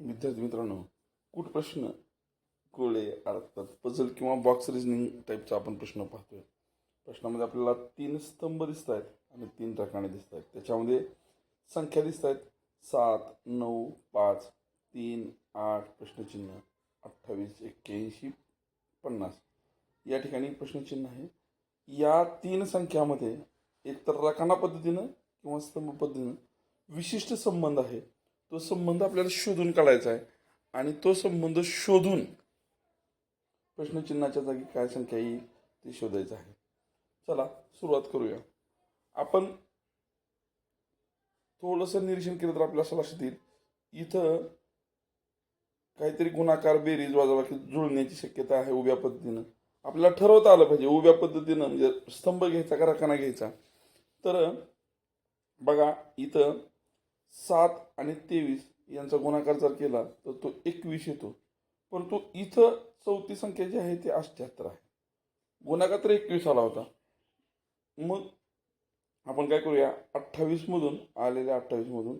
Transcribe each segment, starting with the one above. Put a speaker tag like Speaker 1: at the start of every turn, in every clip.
Speaker 1: विद्यार्थी मित्रांनो कुठ प्रश्न गोळे अडकतात? पझल किंवा बॉक्स रिझनिंग टाईपचा आपण प्रश्न पाहतोय. प्रश्नामध्ये आपल्याला तीन स्तंभ दिसत आहेत आणि तीन ठिकाणे दिसत आहेत त्याच्यामध्ये संख्या दिसत आहेत सात नऊ पाच तीन आठ प्रश्नचिन्ह अठ्ठावीस एक्क्याऐंशी पन्नास. या ठिकाणी प्रश्नचिन्ह आहे. या तीन संख्यामध्ये एकतर रकाना पद्धतीनं किंवा स्तंभ पद्धतीनं विशिष्ट संबंध आहे. तो संबंध आपल्याला शोधून काढायचा आहे. आणि तो संबंध शोधून प्रश्नचिन्हाच्या जागी काय संख्या येईल ते शोधायचं आहे. चला सुरुवात करूया. आपण थोडंसं निरीक्षण केलं तर आपल्याला असं लक्षात येईल. इथं काहीतरी गुणाकार बेरीज वाजाबाकी जुळण्याची शक्यता आहे उभ्या पद्धतीनं. आपल्याला ठरवता आलं पाहिजे उभ्या पद्धतीनं म्हणजे स्तंभ घ्यायचा का रकाना घ्यायचा? तर बघा इथं सात आणि तेवीस यांचा गुणाकार जर केला तर तो एकवीस येतो. परंतु इथं चौथी संख्या जी आहे ती अष्ट्याहत्तर आहे. गुणाकार तर एकवीस आला होता. मग आपण काय करूया? अठ्ठावीसमधून आलेल्या अठ्ठावीसमधून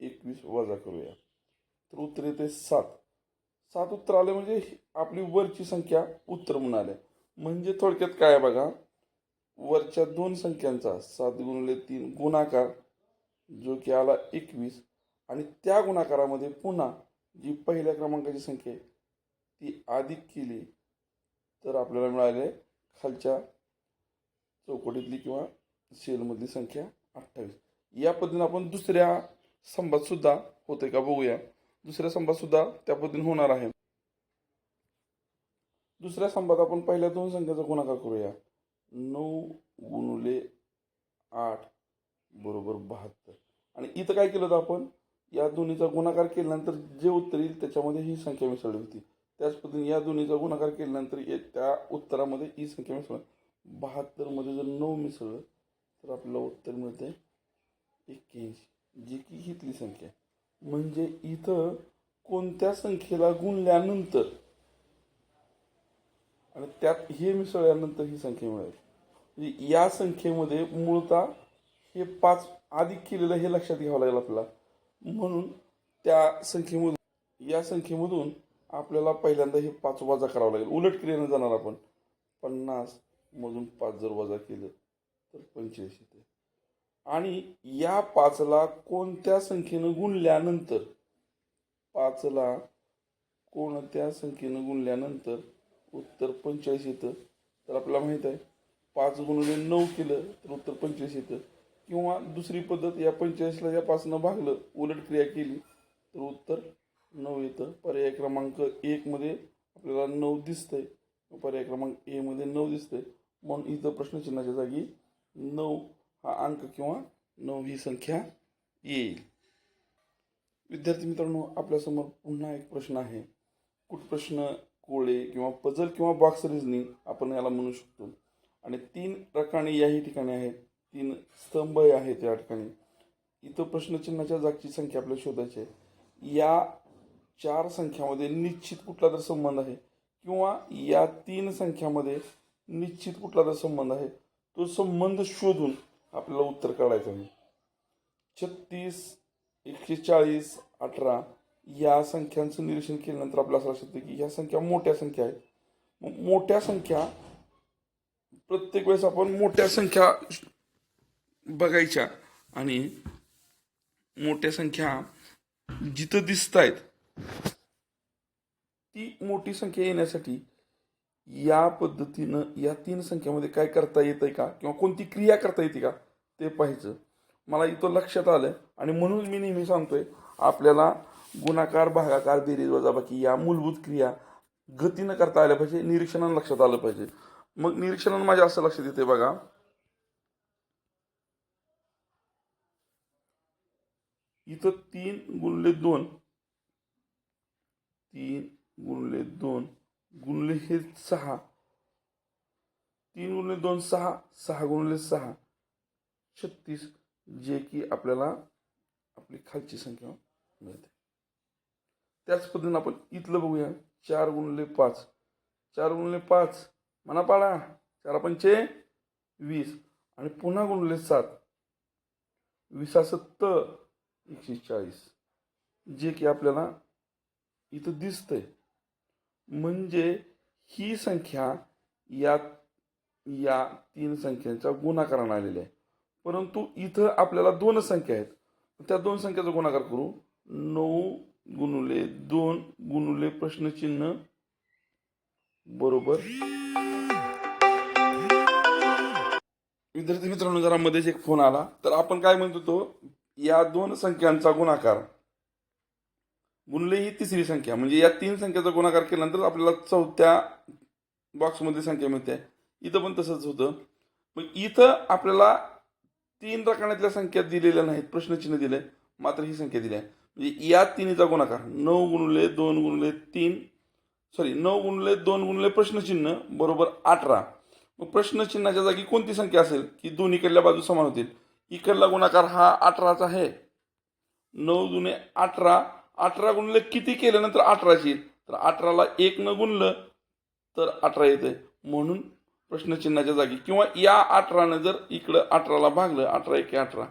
Speaker 1: एकवीस वजा करूया. तर उत्तर येते सात. सात उत्तर आले म्हणजे आपली वरची संख्या उत्तर म्हणून आल्या. म्हणजे थोडक्यात काय बघा? वरच्या दोन संख्यांचा सात गुणले तीन गुणाकार जो की आला एकवीस. आणि त्या गुणाकारामध्ये पुन्हा जी पहिल्या क्रमांकाची संख्या आहे ती अधिक केली तर आपल्याला मिळाले खालच्या चौकटीतली किंवा सेलमधली संख्या अठ्ठावीस. या पद्धतीने आपण दुसऱ्या स्तंभात सुद्धा होते का बघूया. दुसऱ्या स्तंभात सुद्धा त्या पद्धतीने होणार आहे. दुसऱ्या स्तंभात आपण पहिल्या दोन संख्याचा गुणाकार करूया. नऊ गुणुले आठ. बरोबर बहात्तर. आणि इथं काय केलं होतं आपण? या दोन्हीचा गुणाकार केल्यानंतर जे उत्तर येईल त्याच्यामध्ये ही संख्या मिसळली होती. त्याच पद्धतीने या दोन्हीचा गुणाकार केल्यानंतर त्या उत्तरामध्ये ही संख्या मिसळ बहात्तरमध्ये जर नऊ मिसळलं तर आपल्याला उत्तर मिळते एक्क्याऐंशी. जी की हितली संख्या म्हणजे इथं कोणत्या संख्येला गुणल्यानंतर आणि त्यात हे मिसळल्यानंतर ही संख्या मिळेल. म्हणजे या संख्येमध्ये मूळतः हे पाच अधिक केलेलं हे लक्षात घ्यावं लागेल आपल्याला. म्हणून त्या संख्येमधून या संख्येमधून आपल्याला पहिल्यांदा हे पाच वजा करावं लागेल. उलट क्रियेनं जाणार आपण. पन्नास मधून पाच जर वजा केलं तर पंचेचाळीस येते. आणि या पाचला कोणत्या संख्येनं गुणल्यानंतर पाचला कोणत्या संख्येनं गुणल्यानंतर उत्तर पंचेचाळीस येतं? तर आपल्याला माहीत आहे पाच गुणले नऊ केलं तर उत्तर पंचवीस येतं. किंवा दुसरी पद्धत या पंचेचाळीसला या पाचनं भागलं उलट क्रिया केली तर उत्तर नऊ येतं. पर्याय क्रमांक एकमध्ये आपल्याला नऊ दिसतंय. पर्याय क्रमांक एमध्ये नऊ दिसतंय. म्हणून इथं प्रश्नचिन्हाच्या जागी नऊ हा अंक किंवा नऊ ही संख्या येईल. विद्यार्थी मित्रांनो आपल्यासमोर पुन्हा एक प्रश्न आहे. कुठ प्रश्न कोळे किंवा पजल किंवा बॉक्स रिझनिंग आपण याला म्हणू शकतो. आणि तीन प्रकारे याही ठिकाणी आहेत. तीन स्तंभ आहेत या ठिकाणी. इथं प्रश्नचिन्हाच्या जागची संख्या आपल्याला शोधायची आहे. या चार संख्यामध्ये निश्चित कुठला तर संबंध आहे किंवा या तीन संख्यामध्ये निश्चित कुठला तर संबंध आहे तो संबंध शोधून आपल्याला उत्तर काढायचं आहे. छत्तीस एकशे चाळीस अठरा या संख्यांचं निरीक्षण केल्यानंतर आपल्याला असं लक्षात येतं की ह्या संख्या मोठ्या संख्या आहेत. मग मोठ्या संख्या प्रत्येक वेळेस आपण मोठ्या संख्या बघायच्या. आणि मोठ्या संख्या जिथं दिसत आहेत ती मोठी संख्या येण्यासाठी या पद्धतीनं या तीन संख्यामध्ये काय करता येतंय का? किंवा कोणती क्रिया करता येते का? ते पाहायचं. मला इथं लक्षात आलं आणि म्हणून मी नेहमी सांगतोय आपल्याला गुणाकार भागाकार बेरीज वजाबाकी या मूलभूत क्रिया गतीनं करता आल्या पाहिजे निरीक्षणानं लक्षात आलं पाहिजे. मग निरीक्षणानं माझ्या असं लक्षात येते बघा. इथं तीन गुणले दोन. तीन गुणले दोन. गुणले हे सहा. तीन गुणले दोन सहा. सहा गुणले सहा. छत्तीस जे की आपल्याला आपली खालची संख्या मिळते. त्याच पद्धतीने आपण इथलं बघूया. चार गुणले पाच. चार गुणले पाच. म्हणा पाडा चार पंचे वीस. आणि पुन्हा गुणले सात. विसासत्त एकशे चाळीस. जे की आपल्याला इथं दिसतंय. म्हणजे ही संख्या या या तीन संख्यांच्या गुणाकाराने आलेली आहे. परंतु इथं आपल्याला दोन संख्या आहेत. त्या दोन संख्याचा गुणाकार करू. नऊ गुणुले दोन गुणुले प्रश्नचिन्ह बरोबर. विद्यार्थी मित्रांनो जरा मध्येच एक फोन आला. तर आपण काय म्हणतो तो या दोन संख्यांचा गुणाकार. गुणले ही तिसरी संख्या. म्हणजे या तीन संख्याचा गुणाकार केल्यानंतर आपल्याला चौथ्या बॉक्समध्ये संख्या मिळते. इथं पण तसंच होतं. मग इथं आपल्याला तीन रकान्यातल्या संख्या दिलेल्या नाहीत. प्रश्नचिन्ह दिले मात्र ही संख्या दिली आहे. म्हणजे या तिन्हीचा गुणाकार. नऊ गुणले दोन गुणले तीन. सॉरी नऊ गुणले दोन गुणले प्रश्नचिन्ह बरोबर अठरा. मग प्रश्नचिन्हाच्या जागी कोणती संख्या असेल? की दोन्हीकडल्या बाजू समान होतील. इकडला गुणाकार हा अठराचा आहे. नऊ जुने अठरा अठरा गुणले किती केल्यानंतर अठराची येईल? तर अठराला एक न गुणलं तर अठरा येते म्हणून प्रश्नचिन्हाच्या जागी किंवा या अठरानं जर इकडं अठराला भागलं अठरा एक अठरा.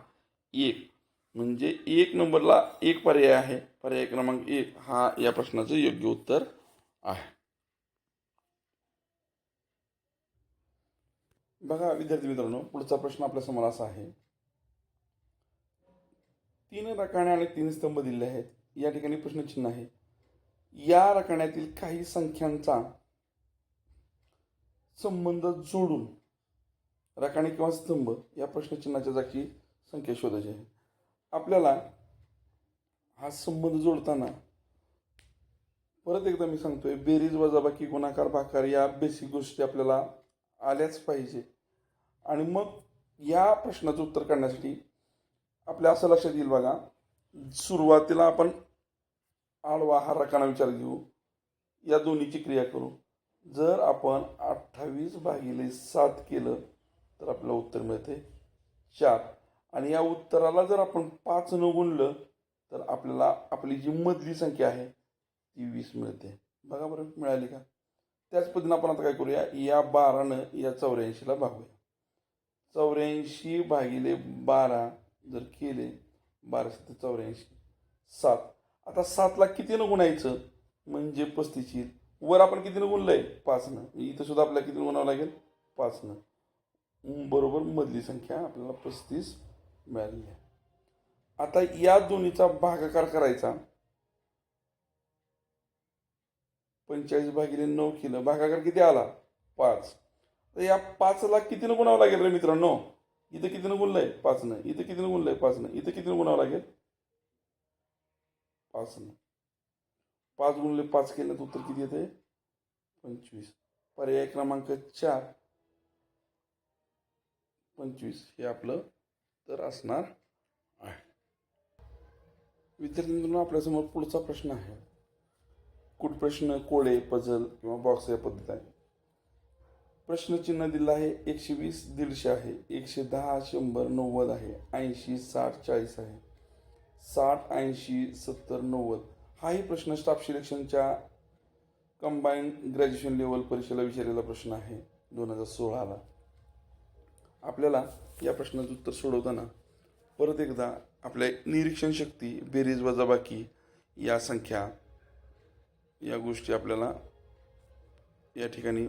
Speaker 1: एक. म्हणजे एक नंबरला एक पर्याय आहे. पर्याय क्रमांक एक हा या प्रश्नाचं योग्य उत्तर आहे. बघा विद्यार्थी मित्रांनो पुढचा प्रश्न आपल्यासमोर असा आहे. तीन रकाणे आणि तीन स्तंभ दिलेले आहेत. या ठिकाणी प्रश्नचिन्ह आहे. या रकाण्यातील काही संख्यांचा संबंध जोडून रकाणे किंवा स्तंभ या प्रश्नचिन्हाच्या जागी संख्या शोधायची आहे. आपल्याला हा संबंध जोडताना परत एकदा मी सांगतोय बेरीज वजाबाकी गुणाकार भाकार या बेसिक गोष्टी आपल्याला आल्याच पाहिजे. आणि मग या प्रश्नाचं उत्तर काढण्यासाठी आपल्या असं लक्षात येईल बघा. सुरुवातीला आपण आडवा हा रकाना विचार घेऊ. या दोन्हीची क्रिया करू. जर आपण अठ्ठावीस भागिले सात केलं तर आपल्याला उत्तर मिळते चार. आणि या उत्तराला जर आपण पाच न गुणलं तर आपल्याला आपली जी मधली संख्या आहे ती वीस मिळते. बघा बरं मिळाली का? त्याच पद्धतीने आपण आता काय करूया? या बारानं या चौऱ्याऐंशीला भागूया. चौऱ्याऐंशी भागिले बारा जर केले बाराशे ते चौऱ्याऐंशी सात. आता सातला कितीनं गुणायचं? म्हणजे पस्तीस येईल वर आपण कितीनं गुणलंय? पाचनं. इथं सुद्धा आपल्याला कितीनं गुणावं लागेल? पाचनं. बरोबर. मधली संख्या आपल्याला पस्तीस मिळाली आहे. आता या दोन्हीचा भागाकार करायचा. पंचेचाळीस भागिले नऊ केलं. भागाकार किती आला? पाच. तर या पाचला कितीनं गुणावं लागेल रे मित्रांनो? इथं कितीनं गुणलंय पाचनं इथं कितीनं गुणलंय पाचनं इथं कितीनं गुणावं लागेल? पाचनं पाच गुणले पाच केलं तर उत्तर किती येते पंचवीस. पर्याय क्रमांक चार. पंचवीस हे आपलं तर असणार आहे. विद्यार्थी आपल्यासमोर पुढचा प्रश्न आहे. कुठ प्रश्न? कोडे पझल किंवा बॉक्स या पद्धत आहे. प्रश्नचिन्ह दिलं आहे एकशे वीस दीडशे आहे एकशे दहा शंभर नव्वद आहे ऐंशी साठ चाळीस आहे. साठ ऐंशी सत्तर नव्वद. हाही प्रश्न स्टाफ सिलेक्शनच्या कंबाईन ग्रॅज्युएशन लेवल परीक्षेला विचारलेला प्रश्न आहे दोन हजार सोळाला. आपल्याला या प्रश्नाचं उत्तर सोडवताना परत एकदा आपल्या निरीक्षण शक्ती बेरीज वजाबाकी या संख्या या गोष्टी आपल्याला या ठिकाणी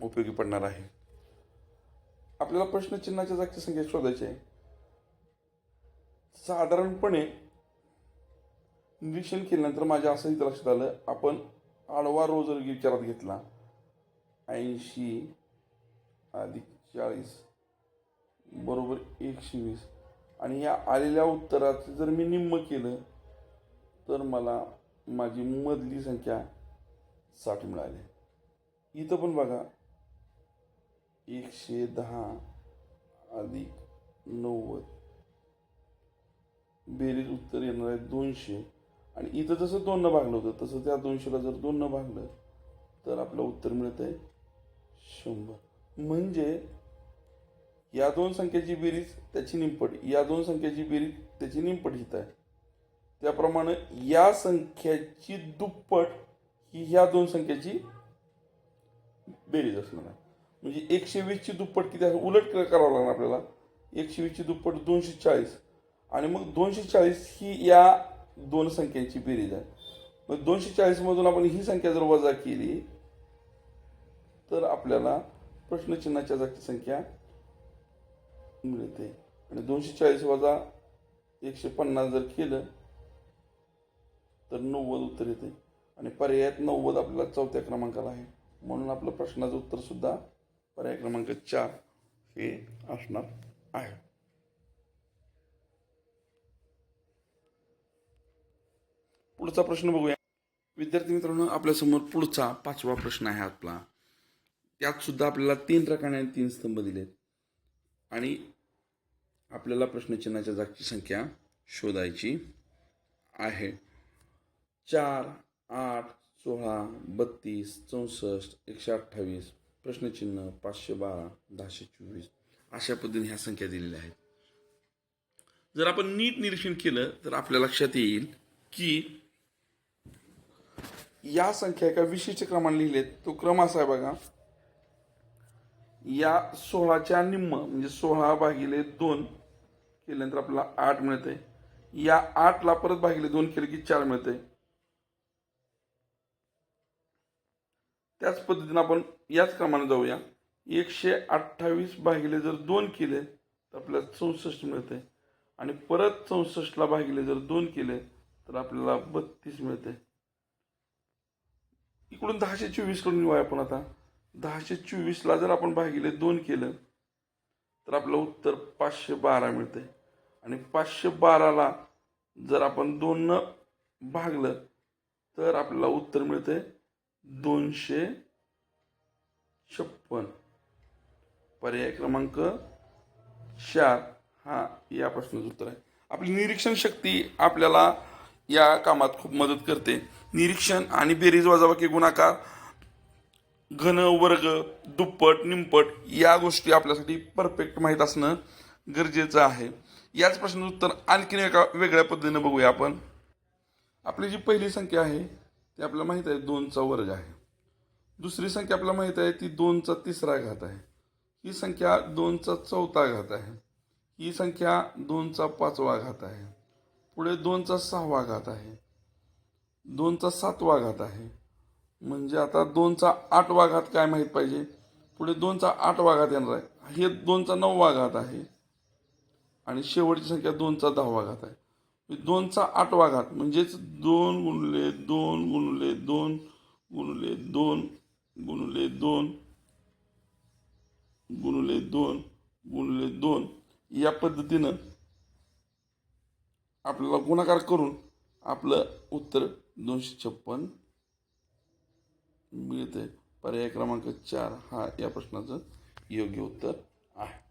Speaker 1: उपयोगी पडणार आहे. आपल्याला प्रश्नचिन्हाच्या जागची संख्या शोधायची आहे. साधारणपणे निरीक्षण केल्यानंतर माझ्या असं इथं लक्षात आलं आपण आडवा रो जर विचारात घेतला ऐंशी अधिक चाळीस बरोबर एकशे वीस आणि या आलेल्या उत्तराचं जर मी निम्म केलं तर मला माझी मधली संख्या साठ मिळाली. इथं पण बघा एकशे दहा अधिक नव्वद. बेरीज उत्तर येणार आहे दोनशे. आणि इथं जसं दोननं भागलं होतं तसं त्या दोनशेला जर दोननं भागलं तर आपलं उत्तर मिळत आहे शंभर. म्हणजे या दोन संख्येची बेरीज त्याची निंपट या दोन संख्येची बेरीज त्याची निंपट हित आहे. त्याप्रमाणे या संख्याची दुप्पट ही ह्या दोन संख्येची बेरीज असणार आहे. म्हणजे एकशे वीसची दुप्पट किती आहे उलट करावं लागणार आपल्याला. एकशे वीसची दुप्पट दोनशे चाळीस. आणि मग दोनशे चाळीस ही या दोन संख्यांची बेरीज आहे. मग दोनशे चाळीसमधून आपण ही संख्या जर वजा केली तर आपल्याला प्रश्नचिन्हाच्या जागची संख्या मिळते. आणि दोनशे चाळीस वजा एकशे पन्नास जर केलं तर नव्वद उत्तर येते. आणि पर्यायात नव्वद आपल्याला चौथ्या क्रमांकाला आहे. म्हणून आपलं प्रश्नाचं उत्तरसुद्धा पर्याय क्रमांक चार हे असणार आहे. पुढचा प्रश्न बघूया. विद्यार्थी मित्रांनो आपल्यासमोर पुढचा पाचवा प्रश्न आहे आपला. त्यात सुद्धा आपल्याला तीन रकाने आणि तीन स्तंभ दिलेत. आणि आपल्याला प्रश्नचिन्हाच्या जागची संख्या शोधायची आहे. चार आठ सोळा बत्तीस चौसष्ट एकशे अठ्ठावीस प्रश्नचिन्ह पाचशे बारा दहाशे चोवीस अशा पद्धतीने ह्या संख्या दिलेल्या आहेत. जर आपण नीट निरीक्षण केलं तर आपल्या लक्षात येईल की या संख्या एका विशिष्ट क्रमाने लिहिलेत. तो क्रम असा आहे बघा. या सोळाच्या निम्म म्हणजे सोळा भागिले दोन केल्यानंतर आपल्याला आठ मिळते या आठला परत भागिले दोन केले की चार मिळते त्याच पद्धतीने आपण याच क्रमाने जाऊया. एकशे अठ्ठावीस भागिले जर दोन केले तर आपल्याला चौसष्ट मिळते. आणि परत चौसष्टला भागिले जर दोन केले तर आपल्याला बत्तीस मिळते. इकडून दहाशे चोवीस करून येऊया आपण आता. दहाशे चोवीसला जर आपण भागिले दोन केलं तर आपलं उत्तर पाचशे बारा मिळते. आणि पाचशे बाराला जर आपण दोन भागलं तर आपल्याला उत्तर मिळते दोनशे छप्पन. पर्याय क्रमांक चार. हा या प्रश्नाचं उत्तर आहे. आपली निरीक्षण शक्ती आपल्याला या कामात खूप मदत करते. निरीक्षण आणि बेरीज वजाबाकी गुणाकार घन वर्ग दुप्पट निंपट या गोष्टी आपल्यासाठी परफेक्ट माहीत असणं गरजेचं आहे. याच प्रश्नाचं उत्तर आणखीन एका वेगळ्या पद्धतीने बघूया आपण. आपली जी पहिली संख्या आहे ती आपल्याला माहीत आहे दोनचा वर्ग आहे. दुसरी संख्या आपल्याला माहीत आहे ती दोनचा तिसरा घात आहे. ही संख्या दोनचा चौथा घात आहे. ही संख्या दोनचा पाचवा घात आहे. पुढे दोनचा सहावा घात आहे. दोनचा सातवा घात आहे. म्हणजे आता दोनचा आठवा घात काय माहीत पाहिजे? पुढे दोनचा आठवा घात येणार आहे. हे दोनचा नववा घात आहे. आणि शेवटची संख्या दोनचा दहावा घात आहे. दोनचा आठवा घात म्हणजेच दोन गुणले दोन गुणले दोन गुणले दोन गुणले दोन गुणले दोन गुणले दोन या पद्धतीनं आपल्याला गुणाकार करून आपलं उत्तर दोनशे छप्पन मिळते पर्याय क्रमांक चार हा या प्रश्नाचं योग्य उत्तर आहे